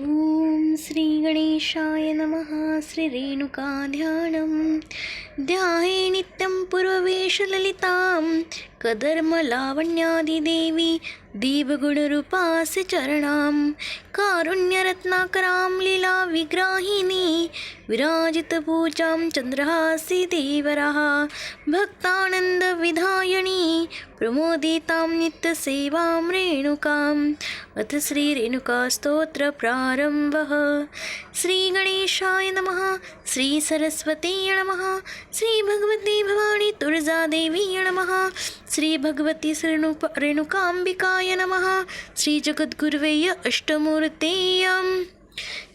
ॐ श्रीगणेशाय नमः श्रीरेणुकाध्यानं ध्याये नित्यं पुरवेशललितां कदर्मलावण्यादिदेवी दीपगुणरूपास्य चरणां कारुण्यरत्नाकरां लीलाविग्राहिणी विराजितपूजां चन्द्रहासि देवरः भक्तानन्दविधायिनी प्रमोदितां नित्यसेवां रेणुकाम्। अथ श्रीरेणुकास्तोत्रप्रारम्भः श्रीगणेशाय नमः। श्रीसरस्वती नमः। श्रीभगवती भवानी तुळजादेवी नमः। శ్రీ భగవతి శ్రేణుప రేణుకాంబికాయ నమ. శ్రీ జగద్గురువేయ అష్టమూర్తేయం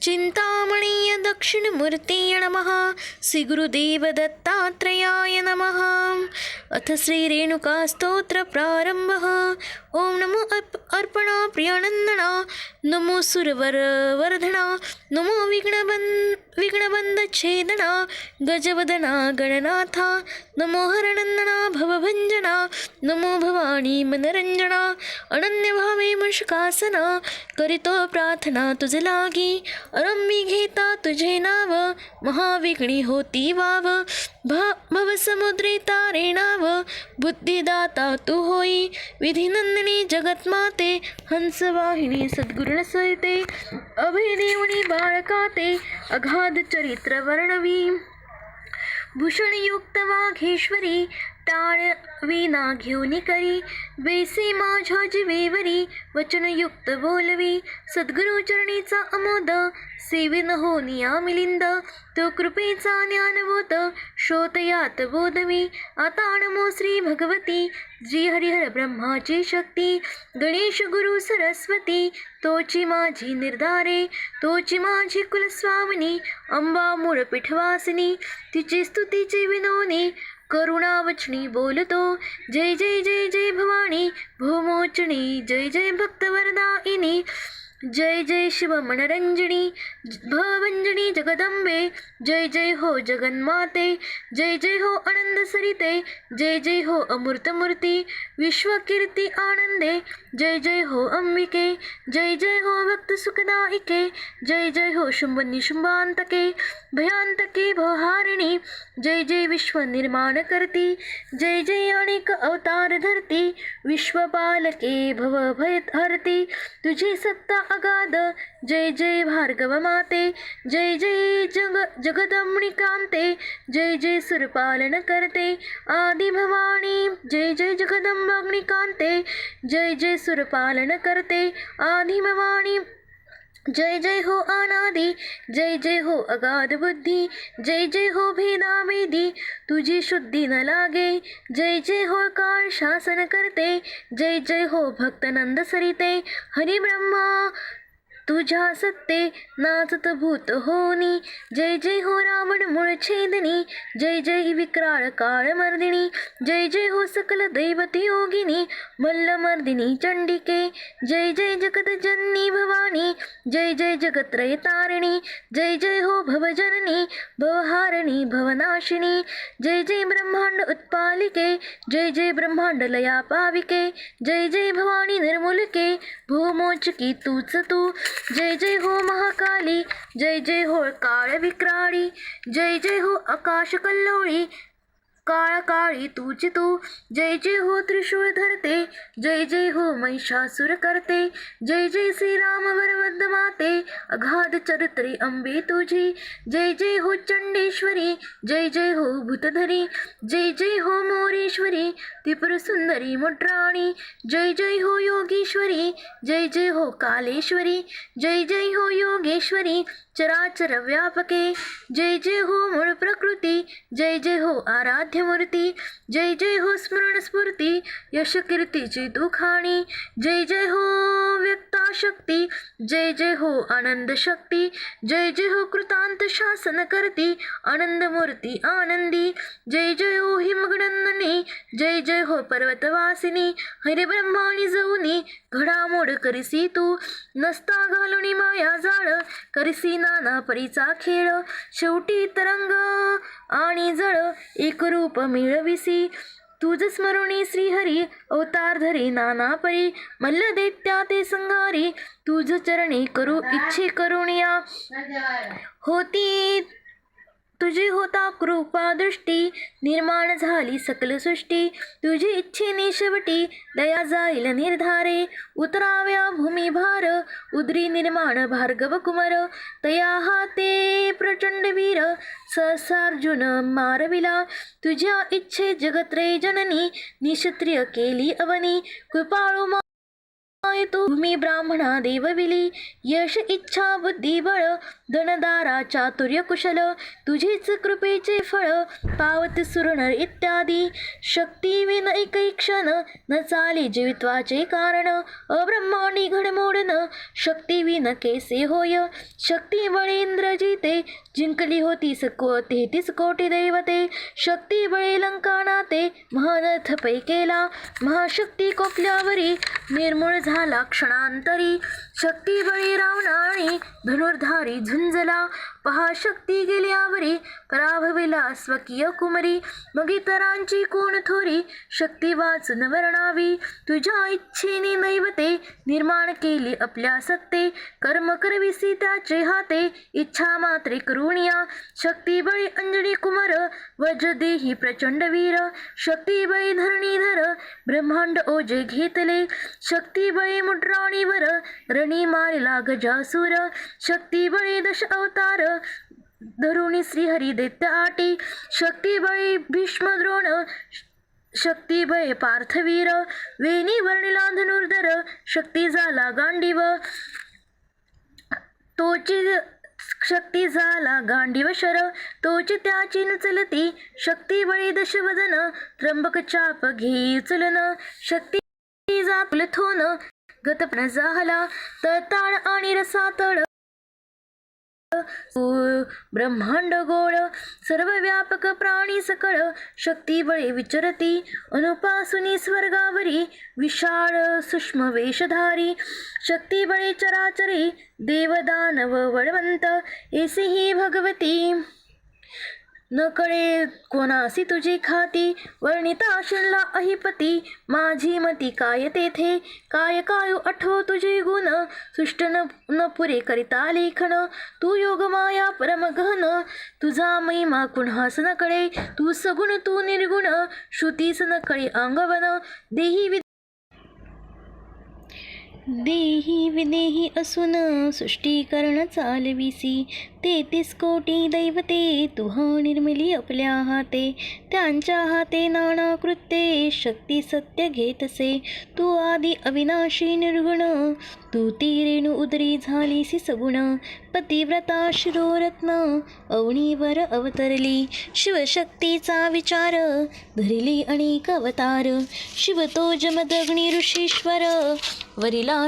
चिन्तामणीय दक्षिणमूर्तीय नमः। श्रीगुरुदेवदत्तात्रेयाय नमः। अथ श्रीरेणुकास्तोत्रप्रारम्भः। ॐ नमो अर्प अर्पणा प्रियानन्दना। नमो सुरवरवर्धना। नमो विघ्नबन् विघ्नबन्धच्छेदना। गजवदना गणनाथा। नमो हरनन्दना भवभञ्जना। नमो भवानी मनरञ्जना। अनन्यभावे मुषकासना। करितो प्रार्थना तुझे लागी अरम्मी घेता तुझे नाव महाविघ्नी होती वाव भा भवसमुद्री तारे नाव बुद्धिदाता तू होई विधिनंदिनी जगत्माते हंसवाहिनी सद्गुरुण सहिते अभयदेवणी बाळकाते अगाध चरित्र वर्णवी. भूषणयुक्त वाघेश्वरी टाळ विना घेऊन करी बेसे माझ्या जीवेवरी वचनयुक्त बोलवी सद्गुरुचरणीचा अमोद सेविन हो निया मिलिंद तो कृपेचा ज्ञानभूत श्रोतयात बोधवी आता नमो श्री भगवती श्री हरिहर ब्रह्माची शक्ती. गणेश गुरु सरस्वती तोची माझी निर्धारे तोची माझी कुलस्वामिनी अंबा मूळ पिठवासिनी. तिची स्तुतीची विनोनी करुणावचनी बोलतो. जय जय जय जय भवानी भूमोचणी जय जय भक्तवरदायिनी जय जय शिव मनरंजनी भवभंजनी जगदंबे जय जय हो जगन्माते जय जय हो आनंद सरिते जय जय हो अमृतमूर्ती विश्वकीर्ती आनंदे जय जय हो अंबिके जय जय हो भक्त सुखदायिके जय जय हो शुंभ निशुंभांतके भयांतके भवहारिणी जय जय विश्व निर्माण करती जय जय अनेक अवतार धरती विश्वपालके भव भय हरती तुझी सत्ता अगाध। जय जय भार्गव माते। जय जय जग जगदम्निकांते जय जय सुरपालन करते। आदि भवानी जय जय जगदंबाग्निकांते जय जय सुरपालन करते। आदि भवानी जय जय हो अनादि जय जय हो अगाध बुद्धी जय जय हो भेदा भेदी तुझी शुद्धी न लागे जय जय हो काळ शासन करते जय जय हो भक्तनंद सरिते हरी ब्रह्मा तुझ्या सत्ते नाचत भूत होनी. जय जय हो रावण मूळ छेदनी. जय जय विक्राळ काळ मर्दिनी. जय जय हो सकल दैवती योगिनी. मल्लमर्दिनी चंडिके. जय जय जगत जननी भवानी. जय जय जगत्रय तारिणी जय जय हो भवजननी. भवहारिणी भवनाशिनी. जय जय ब्रह्मांड उत्पालिके. जय जय ब्रह्मांड लया पाविके जय जय भवानी निर्मूलके. भूमोचकी तूच तू. जय जय हो महाकाली जय जय हो काळ विक्राळी जय जय हो आकाश कल्लोळी काळ काळी तुझी तू. जय जय हो त्रिशूळ धरते. जय जय हो महिषासुर करते. जय जय श्रीराम वरवद माते. अगाध चरित्री अंबे तुझी. जय जय हो चंडेश्वरी. जय जय हो भूतधरी जय जय हो मोरेश्वरी. त्रिपुर सुंदरी मुद्राणी जय जय हो योगेश्वरी. जय जय हो कालेश्वरी. जय जय हो योगेश्वरी. चराचर व्यापके जय जय हो मूळ प्रकृती। जय जय हो आराध्य मूर्ती। जय जय हो स्मरण स्फूर्ती। यश कीर्तीची दुखाणी जय जय हो व्यक्ता शक्ती जय जय हो आनंद शक्ती। जय जय हो कृतांत शासन करती। आनंद मूर्ती आनंदी। जय जय हो हिमगणंदनी जय जय हो पर्वतवासिनी। हरिब्रह्माणी जवुनी घडामोड करिसी तू। नसता घालुनी माया जाळ। करिसी नाना परीचा खेळ शेवटी तरंग आणि जळ एक रूप मिळविसी. तुझ स्मरुणी श्रीहरी अवतार धरी नाना परी. मल्ल दैत्या ते संघारी तुझ चरणी करू इच्छे करुणिया. होती तुझी होता कृपा दृष्टी निर्माण झाली सकल सृष्टी. तुझी इच्छेने शेवटी दया जाईल निर्धारे. उतराव्या भूमी भार उदरी निर्माण भार्गव कुमार. तया हाते प्रचंड वीर सहसार्जुन मारविला. तुझ्या इच्छे जगत्रे जननी निशत्रिय केली अवनी. कृपाळू तू मी ब्राह्मणा देवविली. यश इच्छा बुद्धी बळ. धनदारा चातुर्य कुशल तुझीच कृपेचे फळ. पावत सुरण इत्यादी. शक्ती विन एकही क्षण. न चाले जीवित्वाचे कारण. अब्रह्माणी घडमोडन शक्ती विन केसे होय? शक्ती बळेंद्र जिते जिंकली होती सको तेहतीस कोटी दैवते. शक्ती बळे लंकानाते. महानथ पै केला महाशक्ती कोपल्यावरी. निर्मूळ झाला लक्षणांतरी शक्ती बळी रावणाने धनुर्धारी झुंजला. पहा शक्ती गेल्यावरी पराभविला स्वकीय कुमरी. मग इतरांची कोण थोरी? शक्ती वाच वर्णावी. तुझ्या इच्छेने नैवते निर्माण केली आपल्या सत्ते. कर्म करविसी त्याचे हाते. इच्छा मात्रे करुणिया शक्ती बळी अंजनी कुमार वज देही प्रचंड वीर. शक्ती बळी धरणीधर ब्रह्मांड ओजे घेतले. शक्ती बळी मुद्राणीवर मारिला गजासुर शक्ती बळी दश अवतार. धरुणी श्रीहरी दैत्य आटी शक्ती बळी भीष्म द्रोण. शक्ती बळे पार्थवीर वेणी वर्णिला धनुर्धर शक्ती झाला गांडीव. तोची शक्ती झाला गांडीव शर. तोची त्याची नचलती शक्ती बळी दशवदन त्र्यंबक चाप घे उचलन. शक्ती जापल थोन गतपण झाला. तळताळ आणि रसातळ. ब्रह्मांड गोळ. सर्व व्यापक प्राणी सकळ. शक्ती बळे विचरती. अनुपासुनी स्वर्गावरी. विशाळ सूक्ष्म वेशधारी. शक्ती बळे चराचरी. देवदानव वळवंत. एसी ही भगवती. न कोणासी तुझी खाती? वर्णिता शिणला अहिपती माझी मती काय तेथे? काय कायू आठव तुझे गुण? सुष्ट न न पुरे करिता लेखन. तू योग माया परमगहन तुझा महिमा कुणास नकळे. तू सगुण तू निर्गुण. श्रुतीस नकळे अंगवन. देही वि देही विदेही असून सृष्टीकरण चालविसी. तेहतीस कोटी दैवते तुह निर्मिली आपल्या हाते. त्यांच्या हाते नाना कृत्ये शक्ती सत्य घेतसे. तू आदी अविनाशी निर्गुण तू ती रेणू उदरी झालीसी सगुण. पतिव्रता शिरोरत्न अवणीवर अवतरली. शिवशक्तीचा विचार धरिली अनेक अवतार. शिव तो जमदग्नी ऋषीश्वर वरिला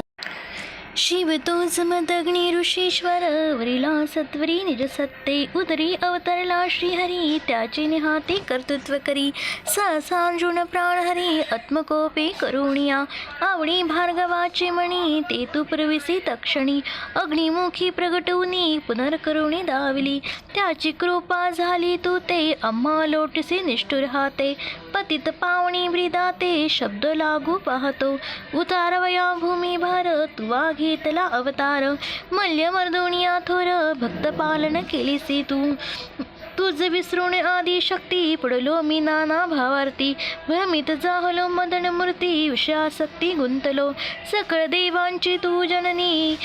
शिव तो जमदग्नी ऋषीश्वर वरिला सत्वरी निजसत्ते उदरी अवतरला श्रीहरी त्याचे निहाते कर्तृत्व करी. सहसार्जुन प्राणहरी आत्मकोपे करुणिया. आवडी भार्गवाचे मणी ते तू प्रविसी तक्षणी. अग्निमुखी प्रगटवनी पुनर्करुणी दाविली. त्याची कृपा झाली तू ते अम्मा लोटसे निष्ठुर हाते. पतित पावणी ब्रिदाते शब्द लागू पाहतो. उतारवया भूमी भारत वाघी घेतला अवतार. मल्यमर्दुनिया थोर भक्त पालन केलीसी तू. तुझ विसरून आदी शक्ती पडलो मी नाना भावार्थी. भ्रमित जाहलो मदन मूर्ती विषयासक्ती गुंतलो. सकळ देवांची तू जननी.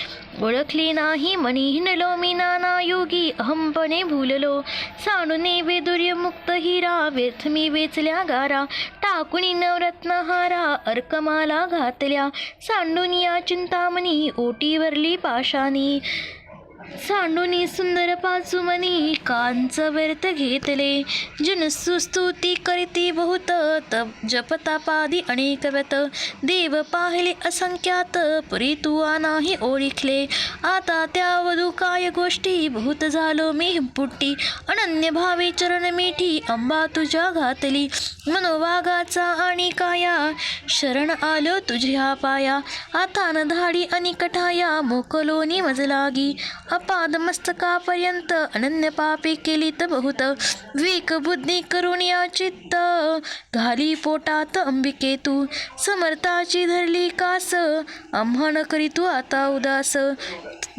ओळखली नाही मनी हिनलो मी नाना योगी अहमपणे भुललो. सांडूने वेदुर्यमुक्त हिरा व्यर्थ मी वेचल्या गारा. टाकुनी नवरत्नहारा अर्कमाला घातल्या. सांडूनिया चिंतामणी ओटीवरली पाशानी सांडूनी सुंदर पाचुमनी कांच व्यर्थ घेतले. जन सुस्तुती करीती बहुत तप जपतापादी अनेक व्यत. देव पाहिले असंख्यात परी तू नाही ओळखले. आता त्या वधू काय गोष्टी बहुत झालो मी पुट्टी. अनन्य भावे चरण मिठी अंबा तुझ्या घातली. मनोवागाचा आणि काया शरण आलो तुझ्या पाया. आता न धाडी आणि कठाया मोकलोनी मजलागी. अपादमस्तकापर्यंत अनन्य पापे केली तर बहुत. विक बुद्धी करून या चित्त. घाली पोटात अंबिके तू समर्थाची धरली कास. आम्हा करी तू आता उदास.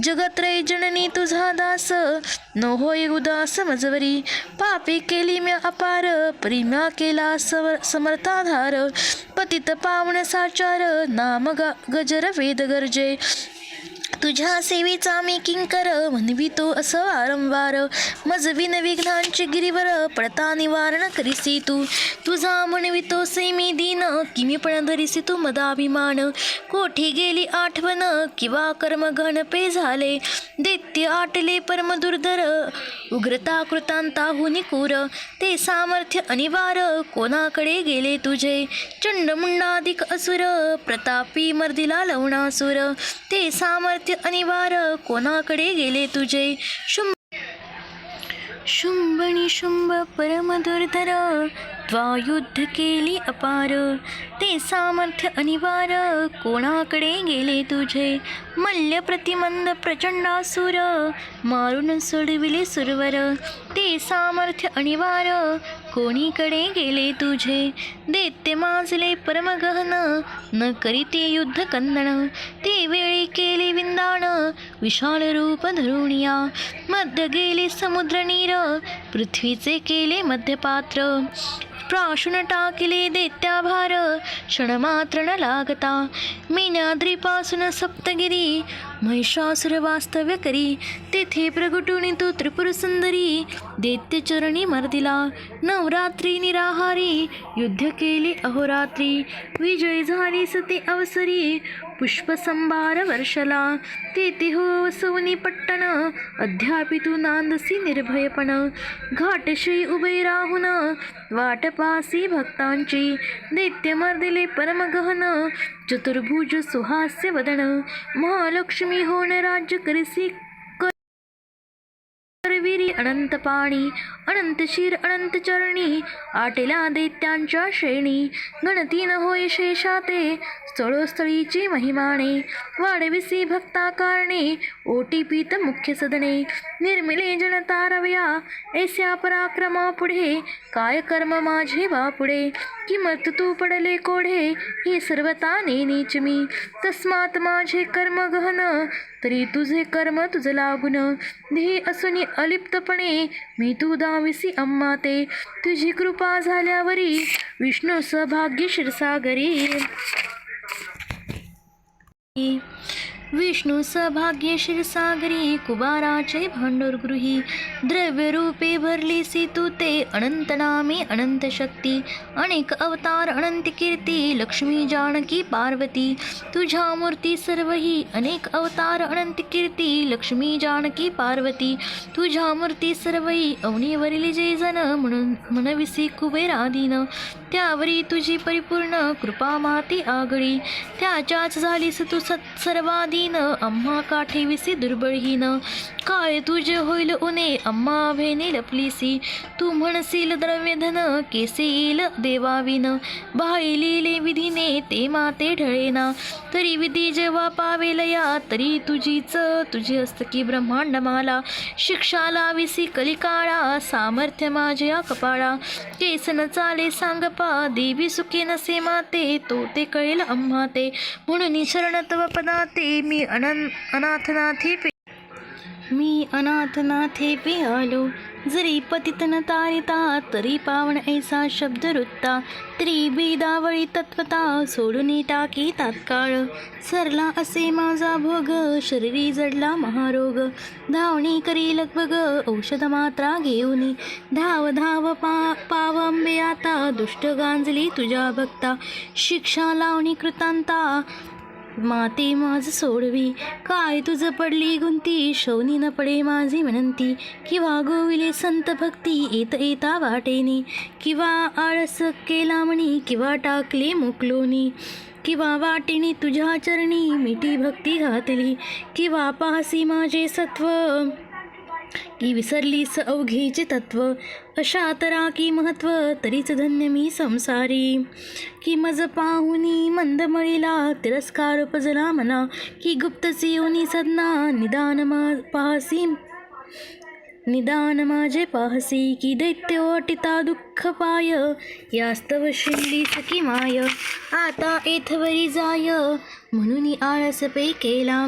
जगत्रय जननी तुझा दास. नो होय उदास मजवरी. पापे केली म्या अपार प्रेम्या केला समर्थाधार. पतित पावन साचार नाम गा गजर वेद गरजे. तुझ्या सेवेचा मी किंकर म्हणवितो असं वारंवार. मज विन विघ्नांची गिरीवर पडता निवारण करीसी तू. तुझा म्हणवितो से मी दिन किमी पण धरीसी तू मदाभिमान. कोठी गेली आठवण किंवा कर्म घनपे झाले. दैत्य आटले परम दुर्धर उग्रता कृतांता निकूर. ते सामर्थ्य अनिवार कोणाकडे गेले तुझे? चंडमुंडाधिक असुर प्रतापी मर्दिला लवणासुर. ते सामर्थ्य अनिवार कोणाकडे गेले तुझे? शुंभ शुंभणी शुंभ परमदुर्धर युद्ध केली अपार. ते सामर्थ्य अनिवार कोणाकडे गेले तुझे? मल्ल प्रतिमंद प्रचंडासुर मारून सोडविले सुरवर. ते सामर्थ्य अनिवार कोणीकडे गेले तुझे? देते माजले परमगहन. न करीते युद्ध कंदन ते वेळी केले विंदाण. विशाल रूप धरुणिया. मध्य गेले समुद्र नीर. पृथ्वीचे केले मध्यपात्र प्राशुन टाकिले दैत्याभार क्षणमात्र न लागता। मीनाद्रीपासून सप्तगिरी महिषासुर वास्तव्य करी। तेथे प्रगटुनी तो त्रिपुर सुंदरी दैत्यचरणी मर्दिला। नवरात्री निराहारी युद्ध केले अहोरात्री। विजय झाली सते अवसरी। पुष्पसंभार वर्षला तेथे हो सोनी पट्टण अध्यापी तू नांदसी निर्भयपण। घाटशी उभे राहून वाटपासी भक्तांची दैत्य मर्दिले परमगहन चतुर्भुज सुहास्य वदन महालक्ष्मी होण राज्य करिसी अनंत पाणी अनंत शिर अनंत चरणी आटेला दैत्यांच्या श्रेणी. गणती न होय शेषाते स्थळोस्थळीची महिमाने. वाढविसी भक्ता कारणे ओटीपीत मुख्य सदने. निर्मिले जनतारव्या ऐस्या पराक्रमा पुढे. काय कर्म माझे वा पुढे किमत तू पडले कोढे? हे सर्वता नेनीच मी. तस्मात माझे कर्म गहन तरी तुझे कर्म तुझ लागून. ध्येय अलिप्त अलिप्तपणे मी तू दाविसी अम्मा ते. तुझी कृपा झाल्यावरी विष्णू सभाग्य क्षीरसागरी विष्णू सभाग्य क्षीरसागरी कुबाराचे भांडुरगृही द्रव्यरूपे भरलीसी तू ते अनंत नामे अनंत शक्ती अनेक अवतार अनंत कीर्ती लक्ष्मी जानकी पार्वती तुझ्या मूर्ती सर्वही अनेक अवतार अनंत कीर्ती लक्ष्मी जानकी पार्वती तुझ्या मूर्ती सर्वही अवनीवरील जे जन म्हणून मनविसी कुबेराधीन त्यावरी तुझी परिपूर्ण कृपा माती आगळी. त्याच्याच झालीस तू सत् सर्वाधीन. आम्हा काठेविसी दुर्बळहीन. काय तुझे होईल उने अम्मा भेने लपलीसी. तू म्हणसील द्रव्यधन केसे येईल देवाविन. बाहिलेले विधीने ते माते ढळेना. तरी विधी जेव्हा पावेल या तरी तुझीच तुझी हस्तकी ब्रह्मांड माला. शिक्षा लाविसी कलिकाळा सामर्थ्य माझ्या कपाळा. केस न चाले सांगपा देवी सुखी नसे माते तो ते कळेल आम्हा ते म्हणून शरणत्व पदाते मी अनन अनाथनाथे पे मी अनाथनाथे पे आलो जरी पतितन तारिता तरी पावन ऐसा शब्द वृत्ता त्रिबिदावळी बेदावळी तत्वता सोडून टाकी तात्काळ. सरला असे माझा भोग शरीरी जडला महारोग. धावणी करी लगबग औषध मात्रा घेऊन. धाव धाव पा पावंबे आता दुष्ट गांजली तुझ्या भक्ता. शिक्षा लावणी कृतांता माते माझ सोडवी. काय तुझ पडली गुंती? शौनी न पडे माझी विनंती. किंवा गोविले संत भक्ती येत येता वाटेनी. किंवा आळस केला म्हणी किंवा टाकले मुकलोनी. किंवा वाटेने तुझ्या चरणी मिठी भक्ती घातली. किंवा पाहसी माझे सत्व की विसरलीस अवघीचे तत्व. अशा तरा की महत्त्व तरीच धन्य मी संसारी. की मज पाहुनी मंदमळीला तिरस्कार पजला मना. की गुप्तची योनी सदना निदान मा पाहसी. निदान माझे पाहसी की दैत्य अटिता दुःख पाय. यास्तव शिंदी सखी माय. आता एथवरी जाय म्हणून आळस पे केला.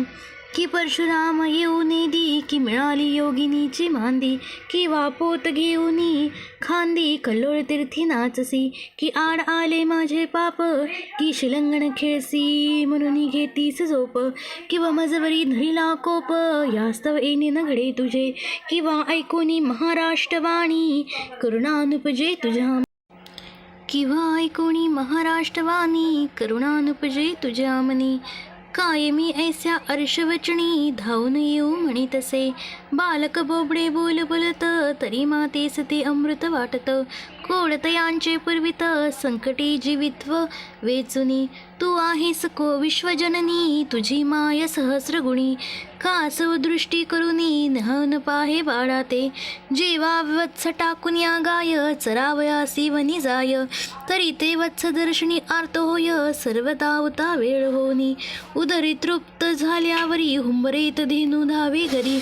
की परशुराम येऊन दी की मिळाली योगिनीची मांदी की वापोत घेऊनी खांदी कल्लोळ तीर्थी नाचसी की आड आले माझे पाप की शिलंगण खेळसी म्हणून घेतीस झोप किंवा मजवरी धरिला कोप यास्तव येणे नगडे तुझे किंवा ऐकोनी महाराष्ट्रवाणी करुणानुपजे तुझ्या किंवा ऐकोणी महाराष्ट्रवाणी करुणानुपजे तुझ्या मनी कायमी ऐस्या अर्शवचणी धावून येऊ म्हणी बालक बोबडे बोल बोलत तरी मातेस ते अमृत वाटत. कोडतयांचे पूर्वित संकटी जीवित्व वेचुनी. तू आहेस को विश्वजननी तुझी माय सहस्रगुणी. कासव दृष्टी करुनी नहन पाहे बाळा ते जेवा वत्स टाकून या गाय चरावयासी वनी जाय. तरी ते वत्स दर्शनी आर्त होय सर्वदा वेळ होनी. उदरी तृप्त झाल्यावरी हुंबरेत धेनू धावे घरी.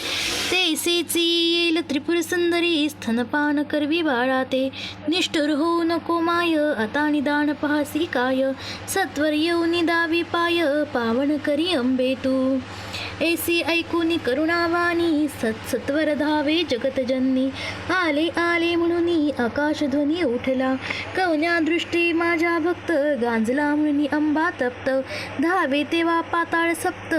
तेसेची येईल त्रिपुर सुंदरी स्तनपान करवी बाळा ते निष्ठुर होऊ नको माय आता निदान पाहसी काय सत्वर येऊनी निदावी पाय पावन करी अंबे तू. ऐसी ऐकूनी करुणावाणी सत्सत्वर धावे जगतजननी आले आले म्हणून आकाशध्वनी उठला. कवन्या दृष्टी माझ्या भक्त गांजला म्हणून अंबा तप्त. धावे तेव्हा पाताळ सप्त.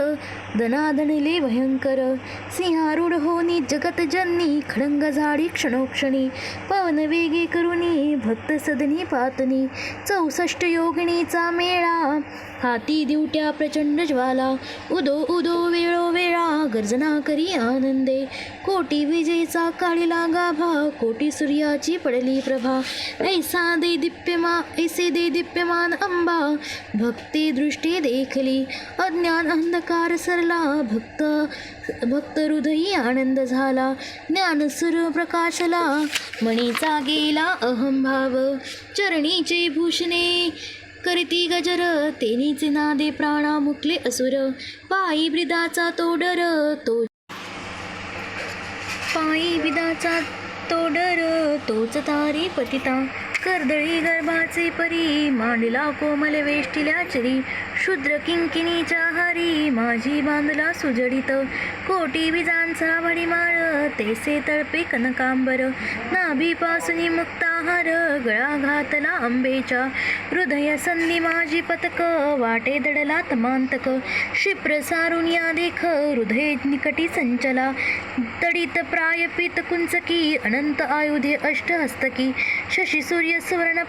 दनादणले भयंकर. सिंहारूढ होनी जगतजन्नी खडंग झाडी क्षणोक्षणी. पवन वेगे करुनी भक्त सदनी पातनी. चौसष्ट योगिनीचा मेळा हाती दिवट्या प्रचंड ज्वाला. उदो उदो वेळो वेळा गर्जना करी आनंदे. कोटी विजेचा काळीला गाभा कोटी सूर्याची पडली प्रभा. ऐसा दे दिप्यमा ऐसे दे दिप्यमान अंबा. भक्ती दृष्टी देखली अज्ञान अंधकार सरला. भक्त भक्त हृदयी आनंद झाला ज्ञान सुर प्रकाशला मणीचा गेला अहंभाव चरणीचे भूषणे. करती गजर तेनीचे नादे प्राणा मुकले असुर. पायी ब्रिदाचा तो डर तो पायी बिदाचा तो डर तोच तारी पतिता. कर्दळी गर्भाचे परी मांडला कोमल वेष्टिल्या चरी. शूद्र किंकिणीच्या हरी माझी बांधला सुजडित. कोटी विजांचा भडीमाळ तेसे तळपे कनकांबर. नाभीपासून मुक्ताहार गळा घातला आंबेच्या हृदय संधी माझी पतक वाटे दडला तमांतक क्षिप्र सारून या देख हृदय निकटी संचला. तडित प्राय पित कुंचकी अनंत आयुधे अष्टहस्तकी. शशी सूर्य सुवर्ण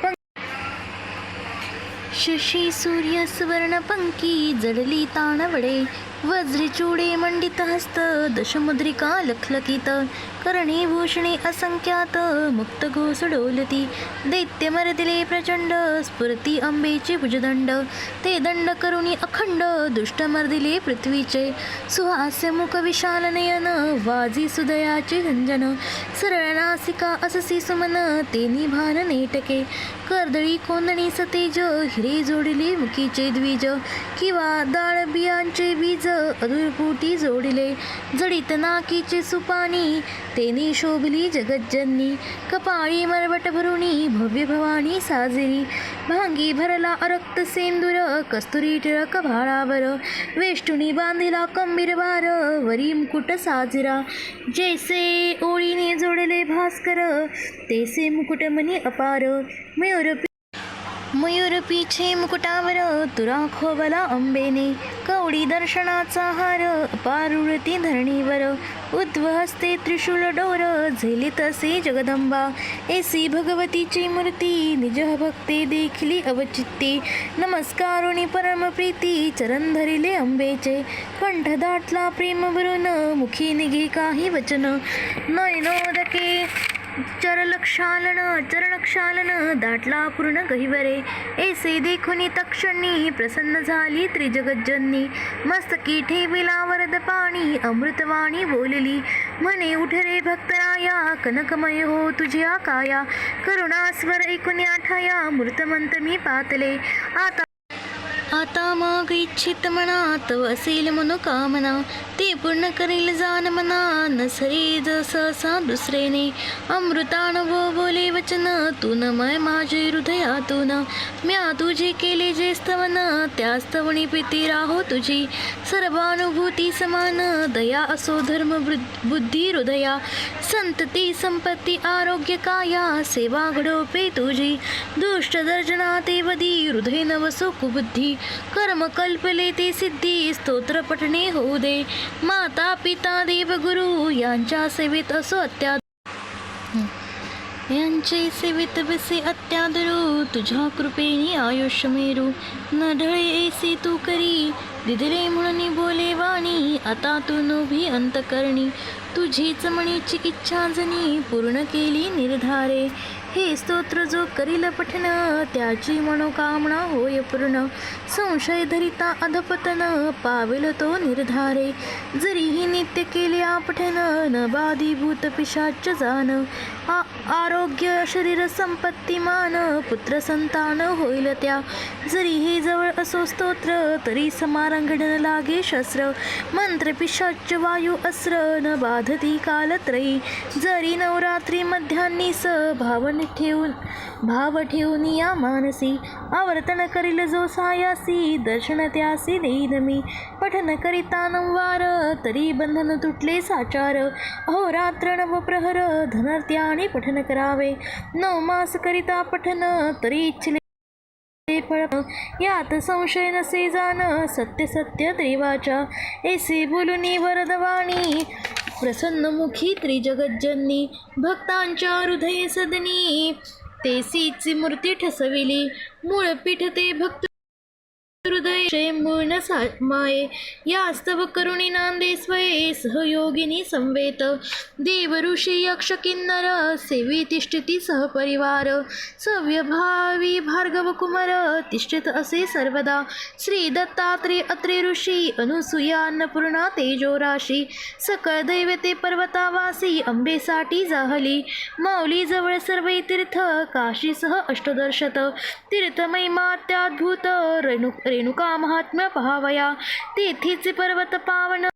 शशी सूर्य सुवर्णपंकी जडली ताणवडे वज्री चूडे मंडित हस्त दशमुद्रिका लखलकित करणे भूषणे असंख्यात मुक्त घोष डोलती दैत्य मरदिले प्रचंड स्फुरती अंबेचे भुजदंड ते दंड करुणी अखंड दुष्ट मर्दिले पृथ्वीचे सुहास्य मुख विशाल नयन वाजी सुदयाचे झंजन सरळ नासिका अससी सुमन तेनी भान नेटके कर्दळी कोंदणी सतेज हिरे जोडिले मुखीचे द्विज किंवा दाळ बियांचे बीज अधुरपोटी जोडिले. जडित नाकीचे सुपानी तेनी शोभली जगज्जननी. कपाळी मरवट भरुणी भव्य भवानी साजिरी. भांगी भरला अरक्त सेंदूर कस्तुरी टिळक भाळावर. वेष्टुनी बांधिला कंबीरवार वरी मुकुट साजिरा. जैसे ओळीने जोडले भास्कर तेसे मुकुटमनी अपार. मयूर मयूर पिछे मुकुटावर तुरा खोबला अंबेने. कवडी दर्शनाचा हार पारुळती धरणीवर. उद्वहस्ते त्रिशूल डोर झेली तसे जगदंबा. एसी भगवतीची मूर्ती निज भक्ते देखली अवचित्ते. नमस्कारुणी परमप्रीती चरण धरिले अंबेचे कंठ दाटला प्रेम भरून मुखी निघे काही वचन. नयनोदके चरलक्षालन चरणक्षालन दाटला पूर्ण गहिवरे. ऐसे देखुनी तक्षणी प्रसन्न झाली त्रिजगज्जननी. मस्तकी ठेविला वरद पाणी अमृतवाणी बोलली. म्हणे उठ रे भक्तराया कनकमय हो तुझ्या काया करुणास्वर ऐकून आठाया मृतमंत मी पातले. आता आता मग इच्छित मनात असेल मनोकामना ते पूर्ण करील जाण मना नसरे जसा दुसरेने. अमृतानुभव बोले वचन तू न मय माझे हृदयातून. म्या तुझे केले जे स्तवन त्या स्तवणी प्रीती राहो तुझी. सर्वानुभूती समान दया असो धर्म बुद्धी हृदया. संतती संपत्ती आरोग्य काया सेवा घडोपे तुझी. दुष्ट दर्जना ते वदी हृदय नवसो कुबुद्धी कर्म कल्पले ते सिद्धी स्तोत्र पठणे होऊ दे. माता पिता देव गुरु यांच्या सेवेत असो अत्या यांचे सेवेत बसे अत्यादरू तुझ्या कृपेने आयुष्य मेरू. नढळे ऐसी तू करी दिदरे म्हणून बोले वाणी आता तू नोभी अंतकरणी. तुझीच म्हणीची इच्छा जनी पूर्ण केली निर्धारे. हे स्तोत्र जो करील पठन त्याची मनोकामना होय पूर्ण. संशय धरिता अधपतन पावेल तो निर्धारे. जरीही नित्य केले आपठन न बाधीभूत पिशाच जान. आ आरोग्य शरीर संपत्तीमान पुत्र संतान होईल त्या. जरीही जवळ असो स्तोत्र तरी समारंगण लागे शस्त्र. मंत्र पिशाच वायू अस्त्र न बाधती कालत्रयी. जरी नवरात्री मध्यान्नी स भावन ठेवून भाव ठेवून या मानसी. आवर्तन करील जो सायासी दर्शन त्यासी देईन मी. पठन करिता नंवार तरी बंधन तुटले साचार. अहोरात्र नव प्रहर धनर्त्याने पठन करावे. नव मास करिता पठन तरी इच्छले फळ. यात संशय नसे जाण सत्य सत्य देवाच्या. ऐसे बोलुनी वरदवाणी प्रसन्नमुखी त्रिजगज्जननी भक्तांच्या हृदय सदनी. तेसीची मूर्ती ठसविली. मूळ पीठ ते भक्त हृदय न सा माये। यास्तव करुणी नांदे स्वये सहयोगिनी संवेत। देव ऋषि यक्ष किन्नर सेवी तिष्ठती सहपरिवार सव्यभावी भार्गव कुमार तिष्ठत असे सर्वदा। श्री दत्तात्रे अत्रे ऋषी अनुसूया अन्नपूर्णा तेजो राशी। सकळ दैवते पर्वतावासी अंबेसाठी जाहली। माऊलीजवळ सर्व तीर्थ काशीसह अष्टदर्शत। तीर्थमहिमात्याद्भूत रेणु रेणुका महात्म्य पहावया. तेथीच पर्वत पावन